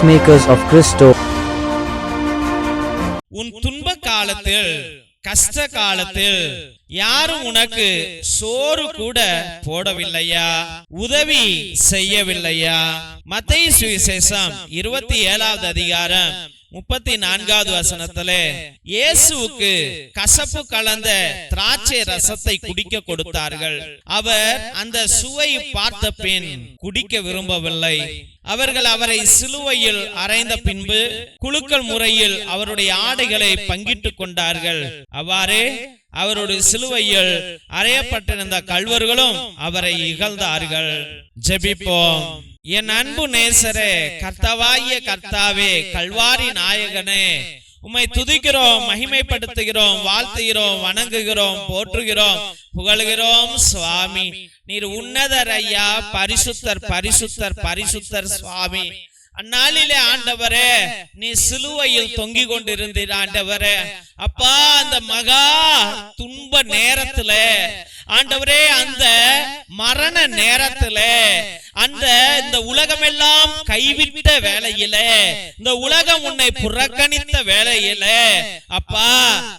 Peacemakers of Christo. உன் துன்ப காலத்தில் கஷ்ட காலத்தில் யாரும் உனக்கு சோறு கூட போடவில்லையா? உதவி செய்யவில்லையா? மத்திய சுவிசேஷம் இருபத்தி ஏழாவது அதிகாரம். முப்பத்தி நான்காவது வசனத்திலே இயேசுவுக்கு கசப்பு கலந்த திராட்சை ரசத்தை குடிக்க கொடுத்தார்கள். அவர் அந்த சுவை பார்த்த பின் குடிக்க விரும்பவில்லை. அவர்கள் அவரை சிலுவையில் அறைந்த பின்பு குழுக்கள் முறையில் அவருடைய ஆடைகளை பங்கிட்டுக் கொண்டார்கள். அவ்வாறே அவருடைய சிலுவையில் அறையப்பட்டிருந்த கல்வர்களும் அவரை இகழ்ந்தார்கள். ஜெபிப்போம். என் அன்பு நேசரே கர்த்தவாகிய கர்த்தாவே கல்வாரி நாயகனே உம்மை துதிக்கிறோம் மகிமைப்படுத்துகிறோம் வாழ்த்துகிறோம் வணங்குகிறோம் போற்றுகிறோம் புகழுகிறோம் சுவாமி. நீர் உன்னதர் ஐயா பரிசுத்தர் பரிசுத்தர் பரிசுத்தர் சுவாமி. அந்நாளிலே ஆண்டவரே நீ சிலுவையில் தொங்கிக் கொண்டிருந்தீர் ஆண்டவரே. அப்பா அந்த மகா துன்ப நேரத்துல ஆண்டவரே அந்த மரண நேரத்துல அந்த இந்த உலகமெல்லாம் கைவிட்ட வேலையில இந்த உலகம் உன்னை புறக்கணித்த வேலையில அப்பா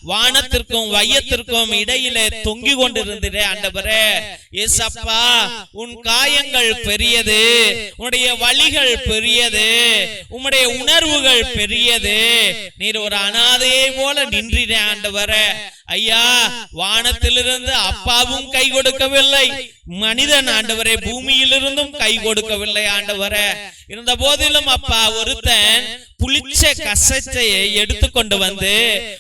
வானத்திற்கும் வையத்திற்கும் இடையிலே தொங்கி கொண்டிருந்தே ஆண்டவரே. எஸ் அப்பா உன் காயங்கள் பெரியது உன்னுடைய வழிகள் பெரியது உம்முடைய உணர்வுகள் பெரியது. நீர் ஒரு அனாதையை போல நின்று நின்றீரே ஆண்டவர. ஐயா வானத்திலிருந்து அப்பாவும் கை கொடுக்கவில்லை. மனிதன் ஆண்டவரே பூமியிலிருந்தும் கை கொடுக்கவில்லை ஆண்டவர. இருந்த போதிலும் அப்பா ஒருத்தன் புளிச்ச கசச்சையை எடுத்துக்கொண்டு வந்து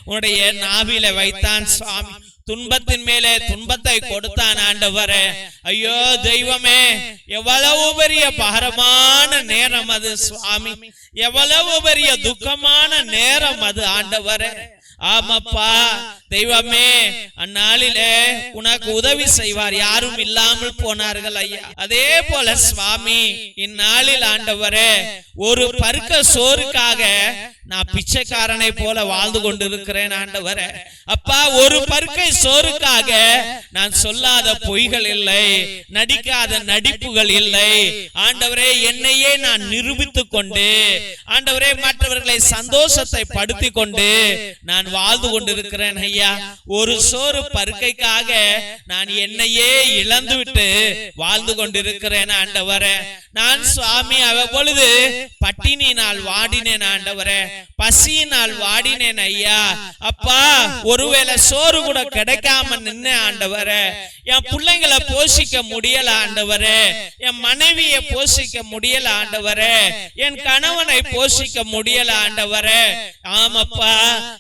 உன்னுடைய நாவில வைத்தான் சுவாமி. துன்பத்தின் மேலே துன்பத்தை கொடுத்தான் ஆண்டவர். ஐயோ தெய்வமே எவ்வளவு பெரிய பாரமான நேரம் அது சுவாமி. எவ்வளவு பெரிய துக்கமான நேரம் அது ஆண்டவர். ஆமாப்பா. தெய்வமே அந்நாளிலே உனக்கு உதவி செய்வார். யாரும் இல்லாமல் போனார்கள் ஐயா. அதே போல சுவாமி இந்நாளில் ஆண்டவரே ஒரு பருக்க சோறுக்காக நான் பிச்சைக்காரனை போல வாழ்ந்து கொண்டிருக்கிறேன் ஆண்டவரே. அப்பா ஒரு பருக்கை சோறுக்காக நான் சொல்லாத பொய்கள் இல்லை நடிக்காத நடிப்புகள் இல்லை. ஆண்டவரே என்னையே நான் நிரூபித்துக் கொண்டு ஆண்டவரே மற்றவர்களை சந்தோஷத்தை படுத்தி கொண்டு நான் வாழ்ந்து கொண்டிருக்கிறேன் ஐயா. ஒரு சோறு பருக்கைக்காக நான் என்னையே இழந்து விட்டு வாழ்ந்து கொண்டிருக்கிறேன் ஆண்டவரே. நான் சுவாமி அவ்வப்பொழுது பட்டினினால் வாடினேன் ஆண்டவரே. பசியினால் வாடினேன் ஐயா. அப்பா ஒருவேளை சோறு கூட கிடைக்காம நின்ன ஆண்டவரே. என் பிள்ளைங்களை போஷிக்க முடியல ஆண்டவரே. என் மனைவியை போஷிக்க முடியல ஆண்டவரே. என் கணவனை போஷிக்க முடியல ஆண்டவரே. ஆமாப்பா.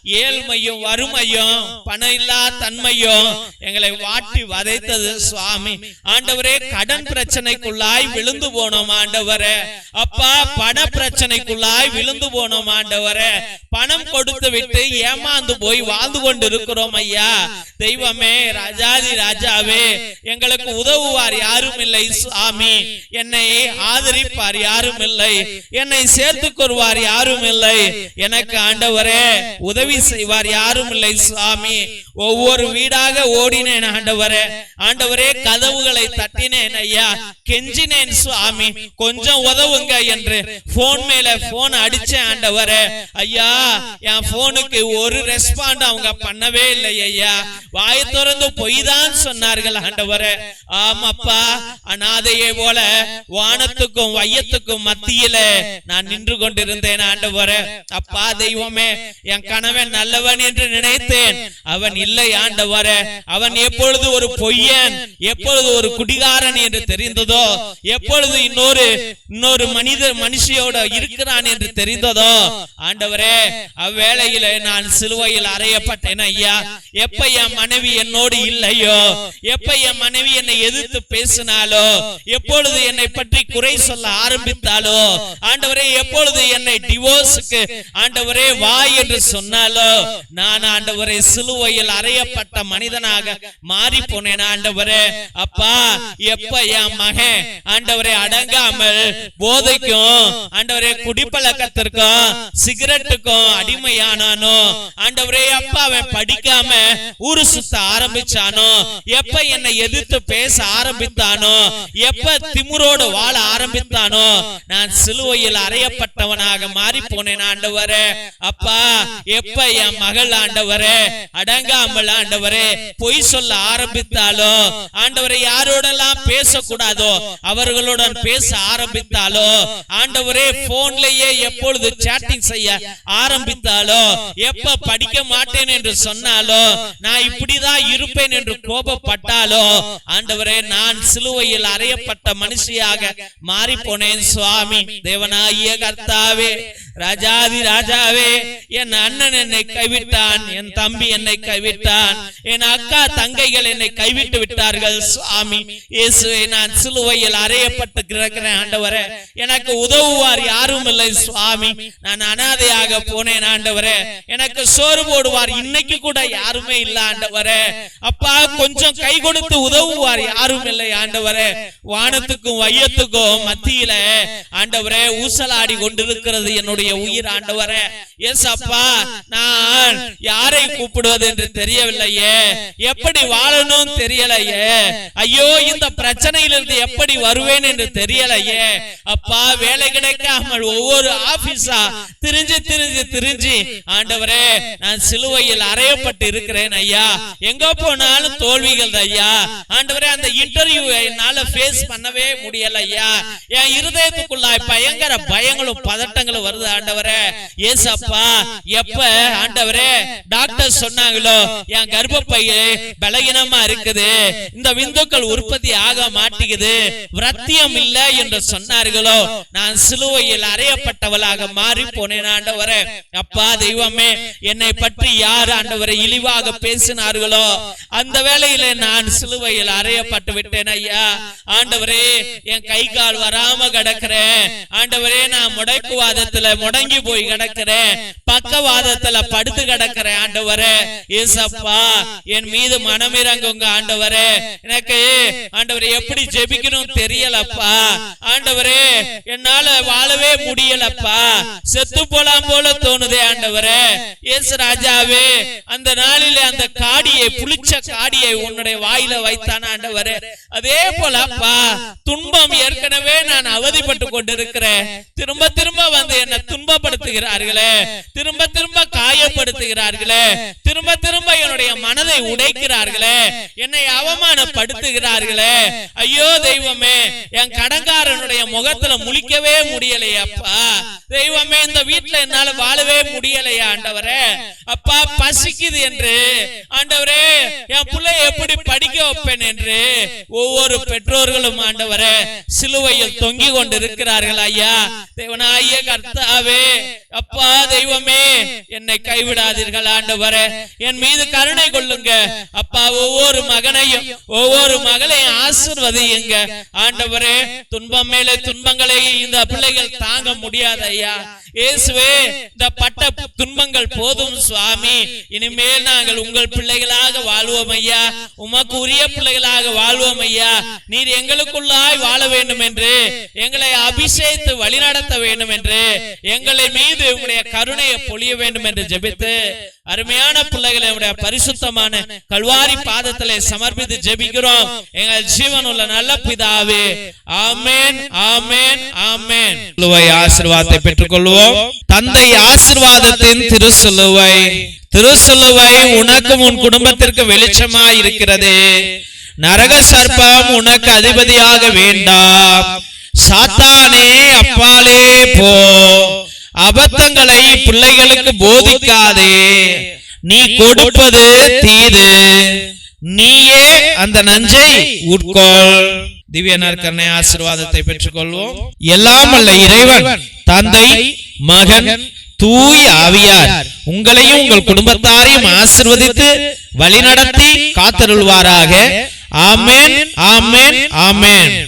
ஏழ்மையும் வறுமையும் பணம் இல்லா தன்மையும் எங்களை வாட்டி வதைத்தது சுவாமி. ஆண்டவரே கடன் பிரச்சனைக்குள்ளாய் விழுந்து போனோம் ஆண்டவரே. அப்பா பண பிரச்சனைக்குள்ளாய் விழுந்து போனோம் ஆண்டவரே. பணம் கொடுத்து விட்டு ஏமாந்து போய் வாழ்ந்து கொண்டு இருக்கிறோம் ஐயா. தெய்வமே ராஜாதி ராஜாவே எங்களுக்கு உதவுவார் யாரும் இல்லை சுவாமி என்னை ஆதரிப்பார் யாரும் இல்லை என்னை சேர்த்துக் கொள்வார் யாரும் இல்லை எனக்கு ஆண்டவரே உதவி செய்வார் யாரும் இல்லை சுவாமி ஒவ்வொரு வீடாக ஓடினேன் ஆண்டவரே. ஆண்டவரே கதவுகளை தட்டினேன் ஐயா. கெஞ்சினேன் சுவாமி கொஞ்சம் உதவுங்க என்று போன் மேல போன் அடிச்சேன் ஆண்டவரே. ஐயா என் போனுக்கு ஒரு ரெஸ்பாண்ட் அவங்க பண்ணவே இல்லை ஐயா. வாயை திறந்து பொய் தான் சொன்னார் சொல்லுகிறார்கள் ஆண்டவரே. ஆமாப்பா அனாதையை போல வானத்துக்கும் வையத்துக்கும் மத்தியில நான் நின்று கொண்டிருந்தேன் ஆண்டவரே. அப்பா தெய்வமே என் கணவன் நல்லவன் என்று நினைத்தேன். அவன் இல்லை ஆண்டவரே. அவன் எப்பொழுது ஒரு பொய்யன் எப்பொழுது ஒரு குடிகாரன் என்று தெரிந்ததோ எப்பொழுது இன்னொரு இன்னொரு மனித மனுஷியோட இருக்கிறான் என்று தெரிந்ததோ ஆண்டவரே அவ்வேளையில நான் சிலுவையில் அறையப்பட்டேன் ஐயா. எப்ப என் மனைவி என்னோடு இல்லையோ எப்ப என் மனைவி என்னை எதிர்த்து பேசினாலோ எப்பொழுது என்னை பற்றி குறை சொல்ல ஆரம்பித்தாலோ ஆண்டவரே எப்பொழுது என்னை டிவோர்ஸுக்கு ஆண்டவரே வா என்று சொன்னாலோ நான் ஆண்டவரே சிலுவையில் அறையப்பட்ட மனிதனாக மாறி போனேன் ஆண்டவரே. அப்பா எப்ப என் மகன் ஆண்டவரே அடங்காமல் போதைக்கும் ஆண்டவரே குடிப்பழக்கத்திற்கும் சிகரெட்டுக்கும் அடிமையானானோ ஆண்டவரே அப்பா அவன் படிக்காம ஊரு சுத்த ஆரம்பிச்சானோ எப்ப எப்ப என்னை எதிர்த்து பேச ஆரம்பித்தானோ எப்ப திமுரோடு வாழ ஆரம்பித்தானோ நான் சிலுவையில் அறையப்பட்டவனாக மாறி போனேன் ஆண்டவரே. அப்பா எப்ப என் மகள் ஆண்டவரே அடங்காமல் ஆண்டவரே பொய் சொல்ல ஆரம்பித்தாலோ ஆண்டவரை யாரோடெல்லாம் பேசக்கூடாதோ அவர்களுடன் பேச ஆரம்பித்தாலோ ஆண்டவரே போன்லயே எப்பொழுது சேட்டிங் செய்ய ஆரம்பித்தாலோ எப்ப படிக்க மாட்டேன் என்று சொன்னாலோ நான் இப்படிதான் இருப்பேன் என்று கோபப்பட்ட கோபப்பட்டாலோ ஆண்டவரே நான் சிலுவையில் அறையப்பட்ட மனுஷியாக மாறி போனேன் சுவாமி. தேவனாகிய கர்த்தாவே ராஜாதி ராஜாவே என் அண்ணன் என்னை கைவிட்டான் என் தம்பி என்னை கைவிட்டான் என் அக்கா தங்கைகள் என்னை கைவிட்டு விட்டார்கள் சுவாமி. இயேசுவை நான் சிலுவையில் அறையப்பட்டு கிடக்கிறேன் ஆண்டவரே. எனக்கு உதவுவார் யாரும் இல்லை சுவாமி. நான் அனாதையாக போனேன் ஆண்டவரே. எனக்கு சோறு போடுவார் இன்னைக்கு கூட யாருமே இல்ல ஆண்டவரே. அப்பா கொஞ்சம் கை கொடுத்து உதவுவார். யாரும் இல்லை ஆண்டவரே. வானத்துக்கும் வையத்துக்கும் மத்தியில ஆண்டவரே ஊசலாடி கொண்டிருக்கிறது என்னுடைய உயிர் ஆண்டவரே. எஸ் அப்பா நான் யாரை கூப்பிடுவது என்று தெரியவில்லையே. எப்படி வாழணும் தெரியலையே. ஐயோ இந்த பிரச்சனையிலிருந்து எப்படி வருவேன் என்று தெரியலையே. அப்பா வேலை கிடைக்காமல் ஒவ்வொரு ஆபீஸா திரிஞ்சு திரிஞ்சு திரிஞ்சு ஆண்டவரே நான் சிலுவையில் அறையப்பட்டு இருக்கிறேன் ஐயா. எங்க போனாலும் தோல்விகள் ஐயா ஆண்டவரே அந்த இன்டர்வியூ என்னால ஃபேஸ் பண்ணவே முடியல ஐயா என் இருதயத்துக்குள்ளாய் பயங்கர பயங்களும் பதட்டங்களும் வருது ஆண்டவரே. ஏசப்பா எப்ப ஆண்டவரே டாக்டர் சொன்னாங்களோ என் கர்ப்பப்பையே பலகீனமா இருக்குது. இந்த விந்துக்கள் உற்பத்தி ஆக மாட்டேங்குது. விரத்தியம் இல்ல என்று சொன்னார்களோ நான் சிலுவையில் அறையப்பட்டவளாக மாறி போனேன் ஆண்டவரே. அப்பா தெய்வமே என்னை பற்றி யார் ஆண்டவரை இழிவாக பேசினார்களோ அந்த வேளையில நான் சிலுவையில் அறையப்பட்டு விட்டேன் ஐயா. ஆண்டவரே என் கை கால் வராம கிடக்கிறேன். ஆண்டவரே நான் முடக்குவாதத்துல முடங்கி போய் கிடக்கிறேன். பக்கவாதத்துல படுத்து கிடக்கிறேன் ஆண்டவரே. ஏசப்பா என் மீது மனமிறங்குங்க ஆண்டவரே. எனக்கு ஆண்டவரே எப்படி ஜெபிக்கணும் தெரியலப்பா. ஆண்டவரே என்னால வாழவே முடியலப்பா. செத்து போலாம் போல தோணுதே ஆண்டவரே. இயேசு ராஜாவே அந்த நாளில அந்த காடியை புளிச்ச காடியை உன்னுடைய வாயில வைத்தான் ஆண்டவரே. அதே போலப்பா துன்பம் ஏற்கனவே நான் அவதிப்பட்டு கொண்டிருக்கிறேன். திரும்ப திரும்ப வந்து என்னை துன்பப்படுத்துகிறார்களே. திரும்ப திரும்ப காயப்படுத்துகிறார்களே. திரும்ப திரும்ப என்னுடைய மனதை உடைக்கிறார்களே. என்னை அவமானப்படுத்துகிறார்களே. ஐயோ தெய்வமே என் அவனுடைய முகத்துல முழிக்கவே முடியலையப்பா தெய்வமே இந்த வீட்டுல என்னால வாழவே முடியலையா ஆண்டவரே. அப்பா பசிக்குது என்று ஆண்டவரே என் பிள்ளை எப்படி படிக்க வைப்பேன் என்று ஒவ்வொரு பெற்றோர்களும் ஆண்டவரே சிலுவையில் தொங்கி கொண்டிருக்கிறார்கள் ஐயா. தேவனாய கர்த்தாவே அப்பா தெய்வமே என்னை கைவிடாதீர்கள் ஆண்டவரே. என் மீது கருணை கொள்ளுங்க. அப்பா ஒவ்வொரு மகனையும் ஒவ்வொரு மகளையும் ஆசிர்வதியுங்க. ஆண்டவரே துன்பம் மேலே துன்பங்களை இந்த பிள்ளைகள் தாங்க முடியாது ஐயா. இயேசுவே இந்த பட்ட துன்பங்கள் போதும் சுவாமி இனிமேல் நாங்கள் உங்கள் பிள்ளைகளாக வாழ்வோம் ஐயா. உமக்கு உரிய பிள்ளைகளாக வாழ்வோம் ஐயா. நீர் எங்களுக்குள்ளாய் வாழ வேண்டும் என்று எங்களை அபிஷேகித்து வழிநடத்த வேண்டும் என்று எங்களை மீது உங்களுடைய கருணையை பொழிய வேண்டும் என்று ஜெபித்து அருமையான பிள்ளைகளை உடைய பரிசுத்தமான கல்வாரி பாதத்திலே சமர்ப்பித்து ஜெபிக்கிறோம். எங்கள் ஜீவன் உள்ள நல்ல பிதாவே. ஆமேன் ஆமேன் ஆமேன். ஆசிர்வாதத்தை ஆசீர்வாதத்தை பெற்றுக்கொள்வோம். தந்தை ஆசீர்வாதத்தின் திருசிலுவை திருசிலுவை உனக்கும் உன் குடும்பத்திற்கு வெளிச்சமாய் இருக்கிறது நரக சர்ப்பம் உனக்கு அதிபதியாக வேண்டாம் சாத்தானே அப்பாலே போ. அபத்தங்களை பிள்ளைகளுக்கு போதிக்காதே. நீ கொடுப்பது தீது. நீயே அந்த நஞ்சை உட்கொள். திவ்ய நற்கரணை ஆசீர்வாதத்தை பெற்றுக்கொள்வோம். எல்லாம் அல்ல இறைவன் தந்தை மகன் தூய் ஆவியார். உங்களையும் உங்கள் குடும்பத்தாரையும் ஆசிர்வதித்து வழிநடத்தி காத்தருள்வாராக. ஆமேன் ஆமேன் ஆமேன்.